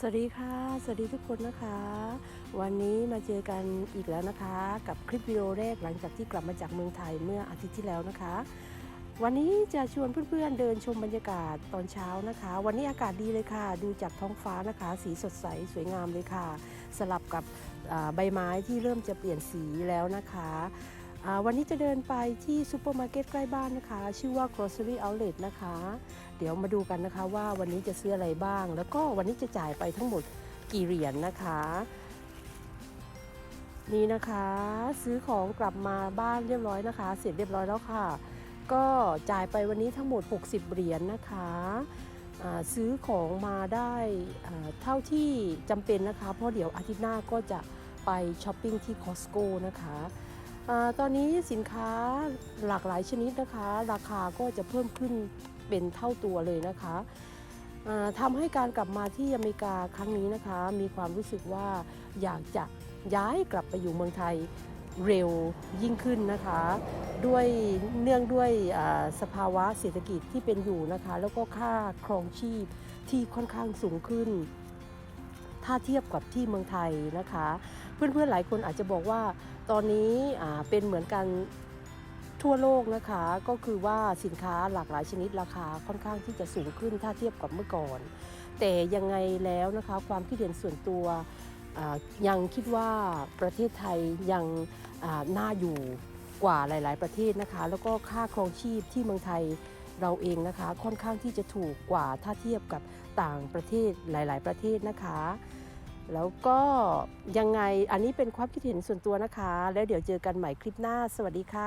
สวัสดีค่ะ สวัสดีทุกคนนะคะ วันนี้มาเจอกันอีกแล้วนะคะ กับคลิปวิดีโอแรกหลังจากที่กลับมาจากเมืองไทยเมื่ออาทิตย์ที่แล้วนะคะ วันนี้จะชวนเพื่อนๆเดินชมบรรยากาศตอนเช้านะคะ วันนี้อากาศดีเลยค่ะ ดูจากท้องฟ้านะคะ สีสดใสสวยงามเลยค่ะ สลับกับใบไม้ที่เริ่มจะเปลี่ยนสีแล้วนะคะ วันนี้จะเดินไปที่ซูเปอร์มาร์เก็ตใกล้บ้านนะคะ ชื่อว่า grocery outlet นะคะ เดี๋ยวมาดูกันนะคะว่าวันนี้จะซื้ออะไรบ้าง แล้วก็วันนี้จะจ่ายไปทั้งหมดกี่เหรียญนะคะ นี่นะคะ ซื้อของกลับมาบ้านเรียบร้อยนะคะ เสร็จเรียบร้อยแล้วค่ะ ก็จ่ายไปวันนี้ทั้งหมด 60 เหรียญนะคะซื้อของมาได้เท่าที่จำเป็นนะคะ เพราะเดี๋ยวอาทิตย์หน้าก็จะไปช้อปปิ้งที่ Costco นะคะ ตอนนี้สินค้าหลากหลายชนิดนะคะ ราคาก็จะเพิ่มขึ้นเป็นเท่าตัวเลยนะคะอ่าทำให้การกลับมาที่อเมริกาครั้งนี้นะคะ มีความรู้สึกว่าอยากจะย้ายกลับไปอยู่เมืองไทยเร็วยิ่งขึ้นนะคะ ด้วยเนื่องด้วยสภาวะเศรษฐกิจที่เป็นอยู่นะคะ แล้วก็ค่าครองชีพที่ค่อนข้างสูงขึ้น ถ้าเทียบกับที่เมืองไทยนะคะ เพื่อนๆหลายคนอาจจะบอกว่าตอนนี้เป็นเหมือนกันทั่วโลกนะคะก็คือว่าสินค้าหลากหลายชนิดราคาค่อนข้างที่จะสูงขึ้นถ้าเทียบกับเมื่อก่อน แต่ยังไงแล้วนะคะความคิดเห็นส่วนตัวยังคิดว่าประเทศไทยยังน่าอยู่กว่าหลาย ๆ ประเทศนะคะ แล้วก็ค่าครองชีพที่เมืองไทยเราเองนะคะ ค่อนข้างที่จะถูกกว่าถ้าเทียบกับต่างประเทศหลาย ๆ ประเทศนะคะ แล้วก็ยังไงอันนี้เป็นความคิดเห็นส่วนตัวนะคะ แล้วเดี๋ยวเจอกันใหม่คลิปหน้า สวัสดีค่ะ